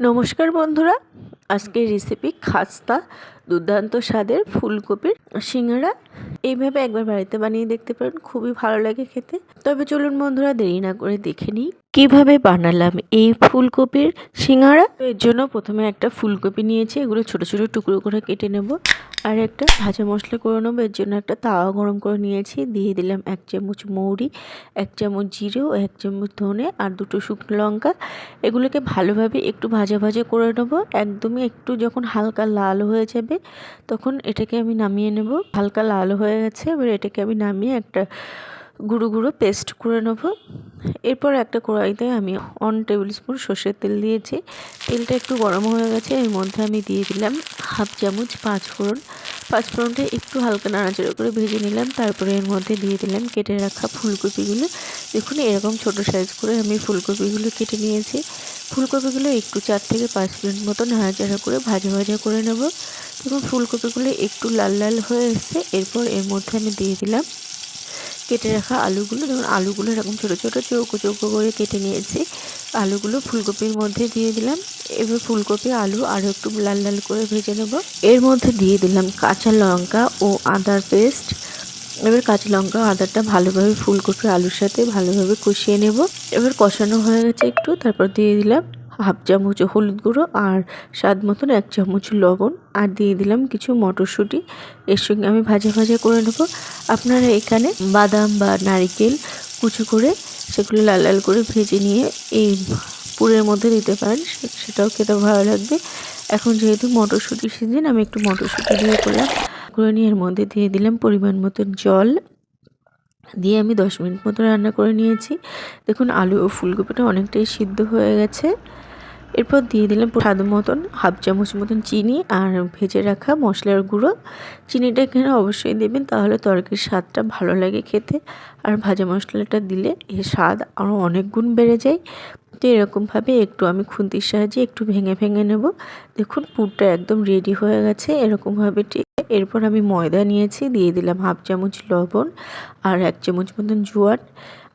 নমস্কার বন্ধুরা আজকের রেসিপি খাস্তা, দুর্দান্ত স্বাদের ফুলকপির সিঙ্গারা। এইভাবে একবার বাড়িতে বানিয়ে দেখতে পারেন, খুবই ভালো লাগে খেতে। তবে চলুন বন্ধুরা, দেরি না করে দেখে নিই কীভাবে বানালাম এই ফুলকপির সিঙ্গারা এর জন্য প্রথমে একটা ফুলকপি নিয়েছি, এগুলো ছোট ছোট টুকরো করে কেটে নেব। আর একটা ভাজা মশলা করে নেব, এর জন্য একটা তাওয়া গরম করে নিয়েছি। দিয়ে দিলাম এক চামচ মৌরি, এক চামচ জিরে ও এক চামচ ধনে আর দুটো শুকনো লঙ্কা। এগুলোকে ভালোভাবে একটু ভাজা ভাজা করে নেব। একদমই একটু যখন হালকা লাল হয়ে যাবে, তখন এটাকে আমি নামিয়ে নেব। হালকা লাল হয়ে গেছে, এবার এটাকে আমি নামিয়ে একটা গুঁড়ো গুঁড়ো পেস্ট করে নেব। এরপর একটা কড়াইতে আমি ওয়ান টেবিল স্পুন সর্ষের তেল দিয়েছি। তেলটা একটু গরম হয়ে গেছে, এর মধ্যে আমি দিয়ে দিলাম হাফ চামচ পাঁচ ফোড়ন। পাঁচ ফোড়নটা একটু হালকা নাড়াচাড়া করে ভেজে নিলাম, তারপরে এর মধ্যে দিয়ে দিলাম কেটে রাখা ফুলকপিগুলো। দেখুন, এরকম ছোট সাইজ করে আমি ফুলকপিগুলো কেটে নিয়েছি। ফুলকপিগুলো একটু চার থেকে পাঁচ মিনিট মতো নাড়াচাড়া করে ভাজা ভাজা করে নেব। দেখুন, ফুলকপিগুলো একটু লাল লাল হয়ে এসছে। এরপর এর মধ্যে আমি দিয়ে দিলাম কেটে রাখা আলুগুলো যেমন আলুগুলো এরকম ছোটো ছোটো চৌকো চৌকো করে কেটে নিয়েছি। আলুগুলো ফুলকপির মধ্যে দিয়ে দিলাম। এবার ফুলকপি, আলু আরও একটু লাল লাল করে ভেজে নেব। এর মধ্যে দিয়ে দিলাম কাঁচা লঙ্কা ও আদার পেস্ট। এবার কাঁচা লঙ্কা আদাটা ভালোভাবে ফুলকপি আলুর সাথে ভালোভাবে কষিয়ে নেব। এবার কষানো হয়ে গেছে একটু, তারপর দিয়ে দিলাম হাফ চামচ হলুদ গুঁড়ো আর স্বাদ মতন এক চামচ লবণ। আর দিয়ে দিলাম কিছু মটরশুঁটি। এর সঙ্গে আমি ভাজা ভাজা করে নেব। আপনারা এখানে বাদাম বা নারিকেল কুচু করে সেগুলো লাল লাল করে ভেজে নিয়ে এই পুরের মধ্যে দিতে পারেন। সেটাও খেতে ভালো লাগবে। এখন যেহেতু মটরশুঁটি সিজন, আমি একটু মটরশুঁটি দিয়ে করলাম করে নিয়ে এর মধ্যে দিয়ে দিলাম পরিমাণ মতন জল। দিয়ে আমি দশ মিনিট মতো রান্না করে নিয়েছি। দেখুন, আলু ও ফুলকপিটা অনেকটাই সিদ্ধ হয়ে গেছে। এরপর দিয়ে দিলাম স্বাদ মতন, হাফ চামচ মতন চিনি আর ভেজে রাখা মশলার গুঁড়ো। চিনিটা এখানে অবশ্যই দেবেন, তাহলে তরকারির স্বাদটা ভালো লাগে খেতে। আর ভাজা মশলাটা দিলে এর স্বাদ আরও অনেক গুণ বেড়ে যায়। তো এরকমভাবে একটু আমি খুন্তির সাহায্যে একটু ভেঙে ভেঙে নেব, দেখুন পুরটা একদম রেডি হয়ে গেছে, এরকমভাবে ঠিক এরপর আমি ময়দা নিয়েছি, দিয়ে দিলাম হাফ চামচ লবণ আর এক চামচ মতন জোয়ার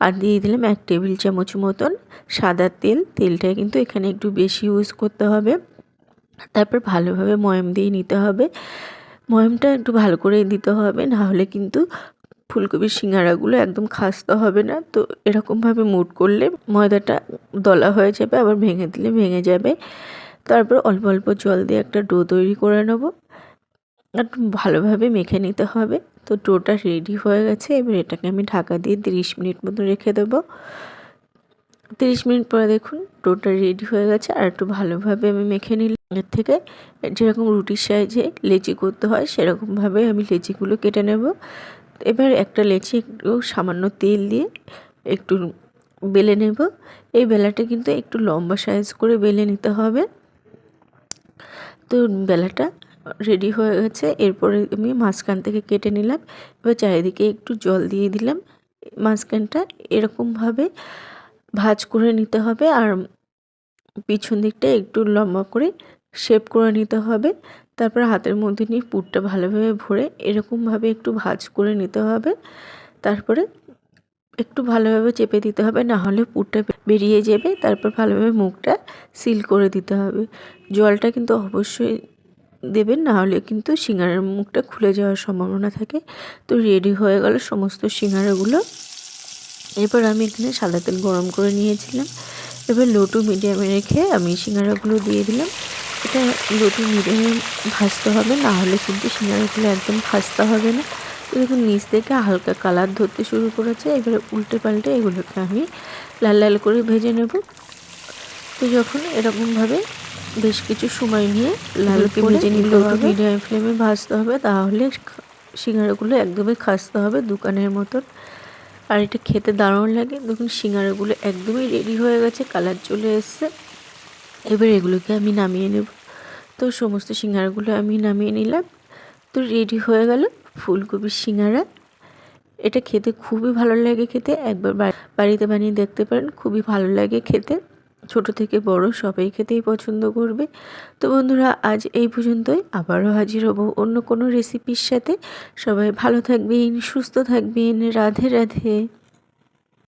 আর দিয়ে দিলাম এক টেবিল চামচ মতন সাদা তেল, তেলটা কিন্তু এখানে একটু বেশি ইউজ করতে হবে। তারপর ভালোভাবে ময়ম দিয়ে নিতে হবে। ময়মটা একটু ভালো করে দিতে হবে নাহলে কিন্তু ফুলকপির সিঙ্গারাগুলো একদম খাস্তা হবে না, তো এরকমভাবে মুট করলে ময়দাটা দলা হয়ে যাবে, আবার ভেঙে দিলে ভেঙে যাবে। তারপর অল্প অল্প জল দিয়ে একটা ডো তৈরি করে নেব। একটু ভালোভাবে মেখে নিতে হবে। তো ডোটা রেডি হয়ে গেছে, এবার এটাকে আমি ঢাকা দিয়ে তিরিশ মিনিট মতো রেখে দেবো। তিরিশ মিনিট পরে দেখুন ডোটা রেডি হয়ে গেছে, আর একটু ভালোভাবে আমি মেখে নিলাম। এর থেকে যেরকম রুটির সাইজে লেচি করতে হয়, সেরকমভাবে আমি লেচিগুলো কেটে নেব। এবার একটা লেচি একটু সামান্য তেল দিয়ে একটু বেলে নেব। এই বেলাটা কিন্তু একটু লম্বা সাইজ করে বেলে নিতে হবে। তো বেলাটা রেডি হয়ে গেছে। এরপরে আমি মাঝখান থেকে কেটে নিলাম। এবার চারিদিকে একটু জল দিয়ে দিলাম। মাঝখানটা এরকমভাবে ভাজ করে নিতে হবে। আর পিছন দিকটা একটু লম্বা করে শেপ করে নিতে হবে। তারপর হাতের মধ্যে নিয়ে পুরটা ভালোভাবে ভরে এরকমভাবে একটু ভাজ করে নিতে হবে। তারপরে একটু ভালোভাবে চেপে দিতে হবে, না হলে পুরটা বেরিয়ে যাবে। তারপর ভালোভাবে মুখটা সিল করে দিতে হবে। জলটা কিন্তু অবশ্যই দেবেন, না হলে কিন্তু সিঙ্গারের মুখটা খুলে যাওয়ার সম্ভাবনা থাকে। তো রেডি হয়ে গেল সমস্ত সিঙ্গারাগুলো। এরপর আমি এখানে সাদা তেল গরম করে নিয়েছিলাম। এবার লো টু মিডিয়ামে রেখে আমি সিঙ্গারাগুলো দিয়ে দিলাম। এটা লো টু মিডিয়ামে ভাজতে হবে না হলে কিন্তু সিঙ্গারাগুলো একদম ভাজতে হবে না। তো দেখুন নিচ থেকে হালকা কালার ধরতে শুরু করেছে এবারে উল্টে পাল্টে এগুলোকে আমি লাল লাল করে ভেজে নেব। তো যখন এরকমভাবে বেশ কিছু সময় নিয়ে লাল ভেজে নিতে হবে। মিডিয়াম ফ্লেমে ভাজতে হবে তাহলে সিঙ্গারাগুলো একদমই খাসতে হবে দোকানের মতন। আর এটা খেতে দারুণ লাগে। দেখুন সিঙ্গারাগুলো একদমই রেডি হয়ে গেছে কালার চলে এসছে। এবার এগুলোকে আমি নামিয়ে নেব। তো সমস্ত সিঙ্গারাগুলো আমি নামিয়ে নিলাম। তো রেডি হয়ে গেল ফুলকপির সিঙ্গারা। এটা খেতে খুবই ভালো লাগে খেতে। একবার বাড়িতে বানিয়ে দেখতে পারেন, খুবই ভালো লাগে খেতে। ছোট থেকে বড় সবাই খেতেই পছন্দ করবে। তো বন্ধুরা, আজ এই পর্যন্তই। আবারও হাজির হব অন্য কোনো রেসিপির সাথে। সবাই ভালো থাকবেন, সুস্থ থাকবেন। রাধে রাধে।